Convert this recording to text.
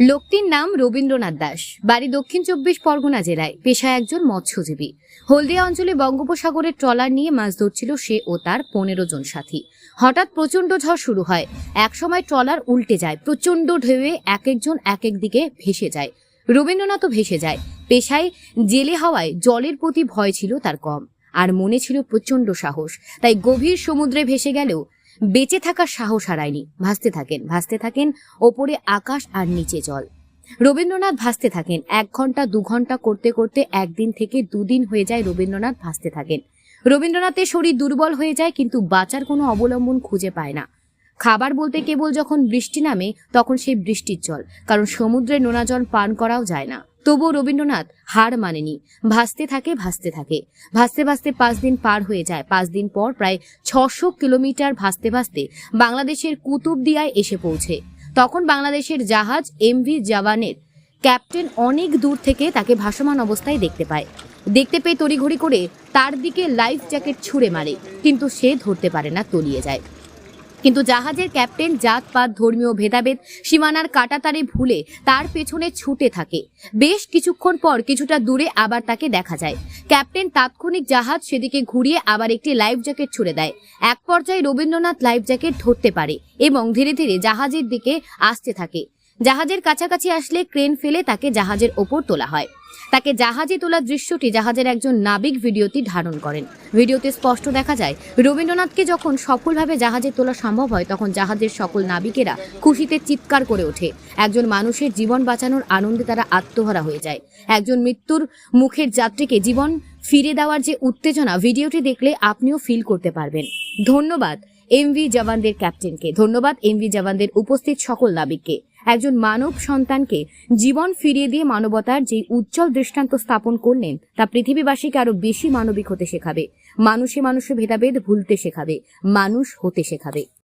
লোকটির নাম রবীন্দ্রনাথ দাস। বাড়ি দক্ষিণ চব্বিশ পরগনা জেলায়। পেশায় একজন মৎস্যজীবী। হলদিয়া অঞ্চলে বঙ্গোপসাগরের ট্রলার নিয়ে মাছ ধরছিল সে ও তার পনেরো জন সাথী। হঠাৎ প্রচণ্ড ঝড় শুরু হয়। একসময় ট্রলার উল্টে যায়। প্রচণ্ড ঢেউয়ে এক একজন এক এক দিকে ভেসে যায়। রবীন্দ্রনাথও ভেসে যায়। পেশায় জেলে হওয়ায় জলের প্রতি ভয় ছিল তার কম। আর মনে ছিল প্রচণ্ড সাহস। তাই গভীর সমুদ্রে ভেসে গেলেও বেঁচে থাকার সাহস হারায়নি। ভাসতে থাকেন ভাসতে থাকেন ওপরে আকাশ আর নিচে জল। রবীন্দ্রনাথ ভাসতে থাকেন, এক ঘণ্টা, দু ঘণ্টা করতে করতে একদিন থেকে দুদিন হয়ে যায় রবীন্দ্রনাথ ভাসতে থাকেন। রবীন্দ্রনাথের শরীর দুর্বল হয়ে যায় কিন্তু বাঁচার কোনো অবলম্বন খুঁজে পায় না। খাবার বলতে কেবল যখন বৃষ্টি নামে, তখন সেই বৃষ্টির জল, কারণ সমুদ্রে নোনা জল পান করাও যায় না। তবুও রবীন্দ্রনাথ হার মানেনি। ভাসতে থাকে ভাসতে থাকে। ভাসতে ভাসতে পাঁচ দিন পার হয়ে যায়। পাঁচ দিন পর প্রায় ছশো কিলোমিটার ভাসতে ভাসতে বাংলাদেশের কুতুবদিয়ায় এসে পৌঁছে। তখন বাংলাদেশের জাহাজ এমভি জওয়ানের ক্যাপ্টেন অনেক দূর থেকে তাকে ভাসমান অবস্থায় দেখতে পায়। দেখতে পেয়ে তড়িঘড়ি করে তার দিকে লাইফ জ্যাকেট ছুঁড়ে মারে, কিন্তু সে ধরতে পারে না, তলিয়ে যায়। কিন্তু জাহাজের ক্যাপ্টেন, জাতপাত, ধর্মীয় ভেদাভেদ, সীমানার কাটাতারে ভুলে তার পেছনে ছুটে থাকে। বেশ কিছুক্ষণ পর কিছুটা দূরে আবার তাকে দেখা যায়। ক্যাপ্টেন তাৎক্ষণিক জাহাজ সেদিকে ঘুরিয়ে আবার একটি লাইফ জ্যাকেট ছুড়ে দেয়। এক পর্যায়ে রবীন্দ্রনাথ লাইফ জ্যাকেট ধরতে পারে এবং ধীরে ধীরে জাহাজের দিকে আসতে থাকে। জাহাজের কাছাকাছি আসলে ক্রেন ফেলে তাকে জাহাজের ওপর তোলা হয়। তাকে জাহাজে তোলা দৃশ্যটি জাহাজের একজন নাবিক ভিডিওটি ধারণ করেন। ভিডিওতে স্পষ্ট দেখা যায়, রবীন্দ্রনাথকে যখন সফলভাবে জাহাজে তোলা সম্ভব হয়, তখন জাহাজের সকল নাবিকেরা খুশিতে চিৎকার করে ওঠে। একজন মানুষের জীবন বাঁচানোর আনন্দে তারা আত্মহারা হয়ে যায়। একজন মৃত্যুর মুখের যাত্রীকে জীবন ফিরে দেওয়ার যে উত্তেজনা, ভিডিওটি দেখলে আপনিও ফিল করতে পারবেন। ধন্যবাদ। এমভি জওয়ানদের ক্যাপ্টেনকে। ধন্যবাদ এমভি জওয়ানদের উপস্থিত সকল নাবিককে। একজন মানব সন্তানকে জীবন ফিরিয়ে দিয়ে মানবতার যে উজ্জ্বল দৃষ্টান্ত স্থাপন করলেন, তা পৃথিবীবাসীকে আরও বেশি মানবিক হতে শেখাবে। মানুষে মানুষে ভেদাভেদ ভুলতে শেখাবে। মানুষ হতে শেখাবে।